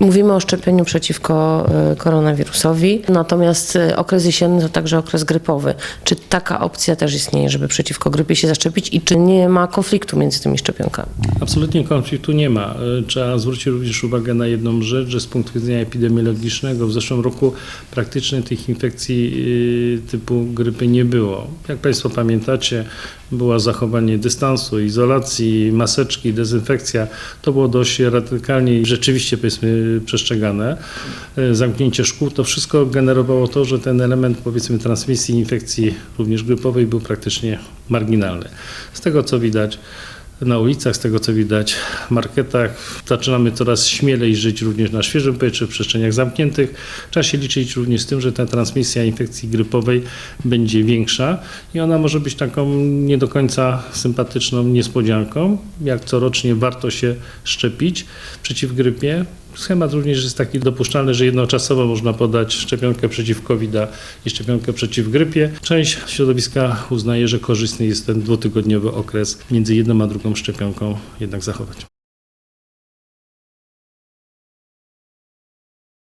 Mówimy o szczepieniu przeciwko e, koronawirusowi, natomiast e, okres jesienny to także okres grypowy. Czy taka opcja też istnieje, żeby przeciwko grypie się zaszczepić i czy nie ma konfliktu między tymi szczepionkami? Absolutnie konfliktu nie ma. E, Trzeba zwrócić również uwagę na jedną rzecz, że z punktu widzenia epidemiologicznego w zeszłym roku praktycznie tych infekcji typu grypy nie było. Jak Państwo pamiętacie, było zachowanie dystansu, izolacji, maseczki, dezynfekcja. To było dość radykalnie i rzeczywiście powiedzmy przestrzegane. E, Zamknięcie szkół, to wszystko generowało to, że ten element powiedzmy transmisji infekcji również grypowej był praktycznie marginalny. Z tego co widać, na ulicach, z tego co widać marketach. Zaczynamy coraz śmielej żyć również na świeżym powietrzu, w przestrzeniach zamkniętych. Trzeba się liczyć również z tym, że ta transmisja infekcji grypowej będzie większa i ona może być taką nie do końca sympatyczną niespodzianką. Jak corocznie warto się szczepić przeciw grypie. Schemat również jest taki dopuszczalny, że jednoczasowo można podać szczepionkę przeciw covid i szczepionkę przeciw grypie. Część środowiska uznaje, że korzystny jest ten dwutygodniowy okres między jedną a drugą szczepionką jednak zachować.